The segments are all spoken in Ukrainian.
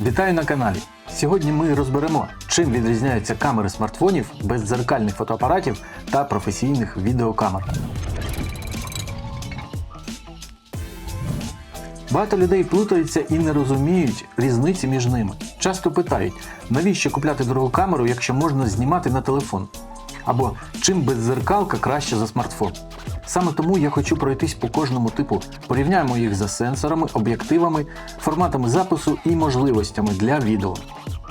Вітаю на каналі! Сьогодні ми розберемо, чим відрізняються камери смартфонів, бездзеркальних фотоапаратів та професійних відеокамер. Багато людей плутаються і не розуміють різниці між ними. Часто питають, навіщо купляти дорогу камеру, якщо можна знімати на телефон? Або чим беззеркалка краще за смартфон. Саме тому я хочу пройтись по кожному типу, порівняємо їх за сенсорами, об'єктивами, форматами запису і можливостями для відео.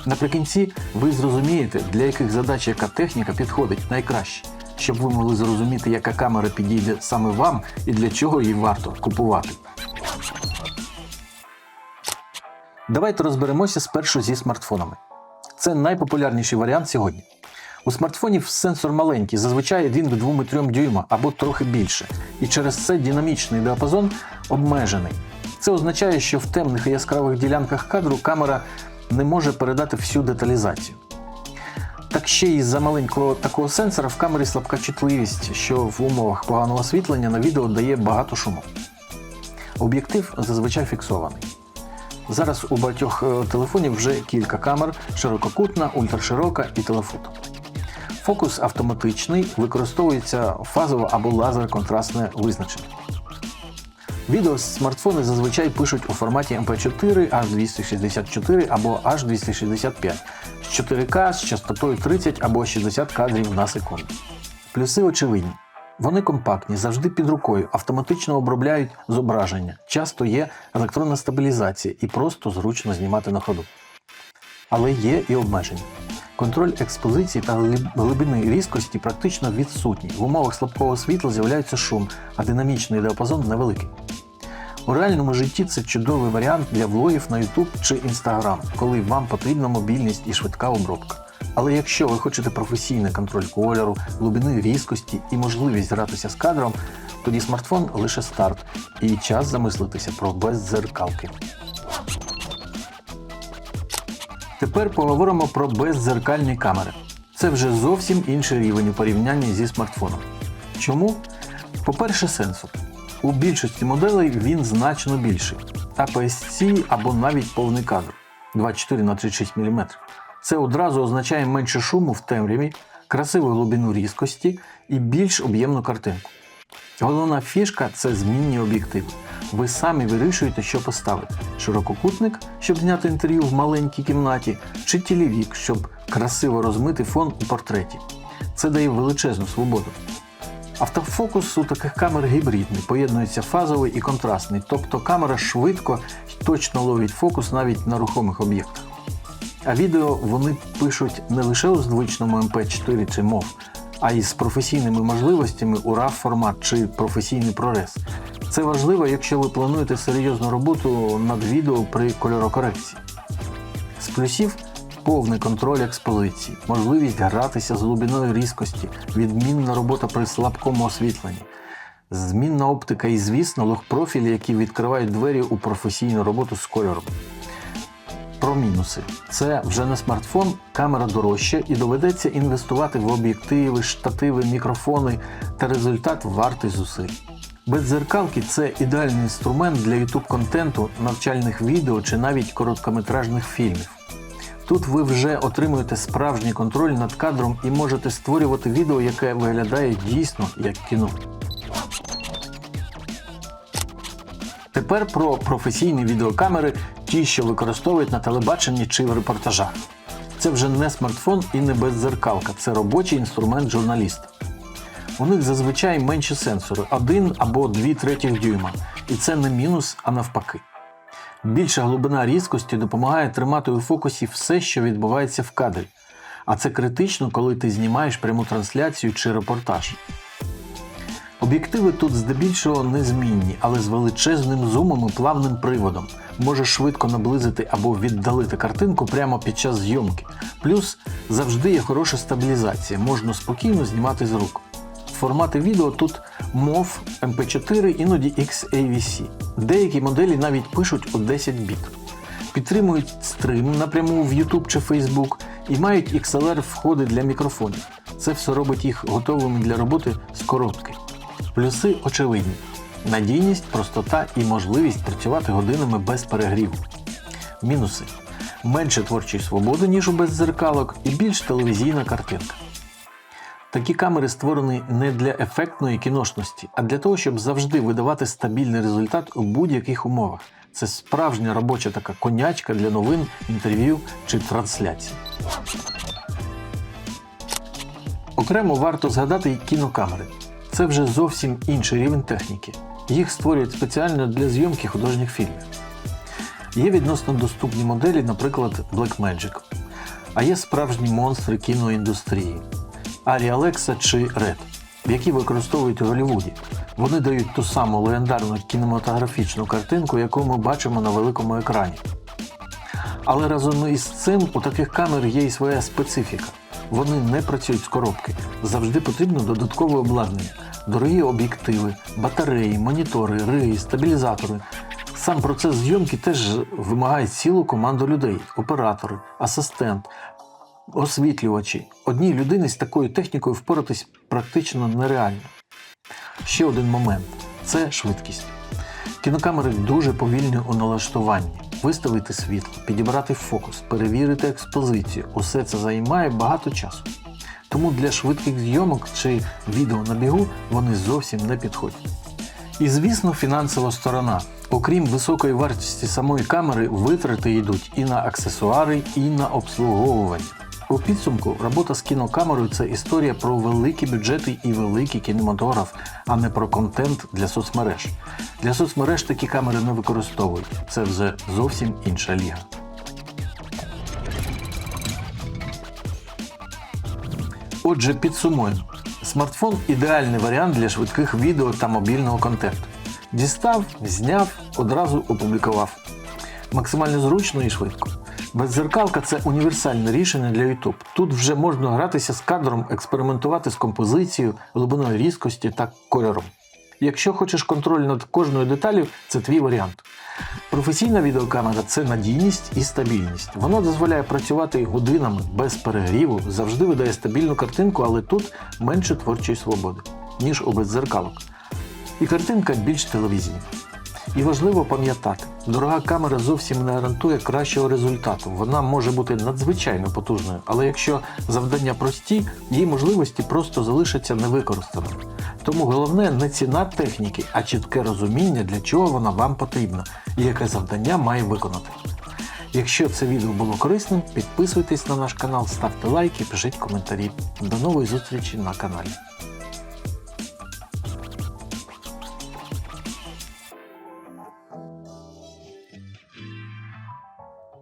Наприкінці ви зрозумієте, для яких задач яка техніка підходить найкраще, щоб ви могли зрозуміти, яка камера підійде саме вам і для чого її варто купувати. Давайте розберемося спершу зі смартфонами. Це найпопулярніший варіант сьогодні. У смартфонів сенсор маленький, зазвичай 1 до 2-3 дюйма або трохи більше, і через це динамічний діапазон обмежений. Це означає, що в темних і яскравих ділянках кадру камера не може передати всю деталізацію. Так ще й за маленького такого сенсора в камері слабка чутливість, що в умовах поганого освітлення на відео дає багато шуму. Об'єктив зазвичай фіксований. Зараз у багатьох е, телефонів вже кілька камер: ширококутна, ультраширока і телефото. Фокус автоматичний, використовується фазове або лазер-контрастне визначення. Відео з смартфони зазвичай пишуть у форматі MP4, H264 або H265 з 4К з частотою 30 або 60 кадрів на секунду. Плюси очевидні. Вони компактні, завжди під рукою, автоматично обробляють зображення. Часто є електронна стабілізація і просто зручно знімати на ходу. Але є і обмеження. Контроль експозиції та глибини різкості практично відсутній. В умовах слабкого світла з'являється шум, а динамічний діапазон невеликий. У реальному житті це чудовий варіант для влогів на YouTube чи Instagram, коли вам потрібна мобільність і швидка обробка. Але якщо ви хочете професійний контроль кольору, глибини різкості і можливість гратися з кадром, тоді смартфон лише старт і час замислитися про беззеркалки. Тепер поговоримо про беззеркальні камери. Це вже зовсім інший рівень у порівнянні зі смартфоном. Чому? По-перше, сенсор. У більшості моделей він значно більший. APS-C або навіть повний кадр 24 на 36 мм. Це одразу означає менше шуму в темряві, красиву глибину різкості і більш об'ємну картинку. Головна фішка це змінні об'єктиви. Ви самі вирішуєте, що поставити: ширококутник, щоб зняти інтерв'ю в маленькій кімнаті, чи тілівік, щоб красиво розмити фон у портреті. Це дає величезну свободу. Автофокус у таких камер гібридний, поєднується фазовий і контрастний, тобто камера швидко й точно ловить фокус навіть на рухомих об'єктах. А відео вони пишуть не лише у звичному MP4 чи MOV, а й з професійними можливостями у RAW формат чи професійний прорез. Це важливо, якщо ви плануєте серйозну роботу над відео при кольорокорекції. З плюсів повний контроль експозиції, можливість гратися з глибиною різкості, відмінна робота при слабкому освітленні, змінна оптика і, звісно, лог-профілі, які відкривають двері у професійну роботу з кольором. Про мінуси. Це вже не смартфон, камера дорожча і доведеться інвестувати в об'єктиви, штативи, мікрофони, та результат вартий зусиль. Беззеркалки це ідеальний інструмент для YouTube контенту, навчальних відео чи навіть короткометражних фільмів. Тут ви вже отримуєте справжній контроль над кадром і можете створювати відео, яке виглядає дійсно як кіно. Тепер про професійні відеокамери, ті, що використовують на телебаченні чи в репортажах. Це вже не смартфон і не беззеркалка, це робочий інструмент журналіста. У них зазвичай менші сенсори 1 або 2 третіх дюйма, і це не мінус, а навпаки. Більша глибина різкості допомагає тримати у фокусі все, що відбувається в кадрі. А це критично, коли ти знімаєш пряму трансляцію чи репортаж. Об'єктиви тут здебільшого незмінні, але з величезним зумом і плавним приводом. Можеш швидко наблизити або віддалити картинку прямо під час зйомки. Плюс завжди є хороша стабілізація, можна спокійно знімати з рук. Формати відео тут MOV, MP4, іноді XAVC. Деякі моделі навіть пишуть у 10 біт. Підтримують стрим напряму в YouTube чи Facebook і мають XLR входи для мікрофонів. Це все робить їх готовими для роботи з коробки. Плюси очевидні: надійність, простота і можливість працювати годинами без перегріву. Мінуси. менше творчої свободи, ніж у беззеркалок, і більш телевізійна картинка. Такі камери створені не для ефектної кіношності, а для того, щоб завжди видавати стабільний результат у будь-яких умовах. Це справжня робоча така конячка для новин, інтерв'ю чи трансляцій. Окремо варто згадати й кінокамери. Це вже зовсім інший рівень техніки. Їх створюють спеціально для зйомки художніх фільмів. Є відносно доступні моделі, наприклад, Blackmagic. А є справжні монстри кіноіндустрії Arri Alexa чи Red, які використовують у Голлівуді. Вони дають ту саму легендарну кінематографічну картинку, яку ми бачимо на великому екрані. Але разом із цим у таких камер є і своя специфіка. Вони не працюють з коробки. Завжди потрібно додаткове обладнання, дорогі об'єктиви, батареї, монітори, риги, стабілізатори. Сам процес зйомки теж вимагає цілу команду людей: оператори, асистент, освітлювачі. Одній людині з такою технікою впоратись практично нереально. Ще один момент це швидкість. Кінокамери дуже повільні у налаштуванні. Виставити світло, підібрати фокус, перевірити експозицію усе це займає багато часу. Тому для швидких зйомок чи відео на бігу вони зовсім не підходять. І звісно, фінансова сторона. Окрім високої вартості самої камери, витрати йдуть і на аксесуари, і на обслуговування. У підсумку робота з кінокамерою це історія про великі бюджети і великий кінематограф, а не про контент для соцмереж. Для соцмереж такі камери не використовують. Це вже зовсім інша ліга. Отже, підсумуємо. Смартфон ідеальний варіант для швидких відео та мобільного контенту. Дістав, зняв, одразу опублікував. Максимально зручно і швидко. Беззеркалка це універсальне рішення для YouTube. Тут вже можна гратися з кадром, експериментувати з композицією, глибиною різкості та кольором. Якщо хочеш контроль над кожною деталю, це твій варіант. Професійна відеокамера це надійність і стабільність. Воно дозволяє працювати годинами без перегріву, завжди видає стабільну картинку, але тут менше творчої свободи, ніж у беззеркалок. І картинка більш телевізійна. І важливо пам'ятати, дорога камера зовсім не гарантує кращого результату. Вона може бути надзвичайно потужною, але якщо завдання прості, її можливості просто залишаться невикористаними. Тому головне не ціна техніки, а чітке розуміння, для чого вона вам потрібна і яке завдання має виконати. Якщо це відео було корисним, підписуйтесь на наш канал, ставте лайки, пишіть коментарі. До нової зустрічі на каналі.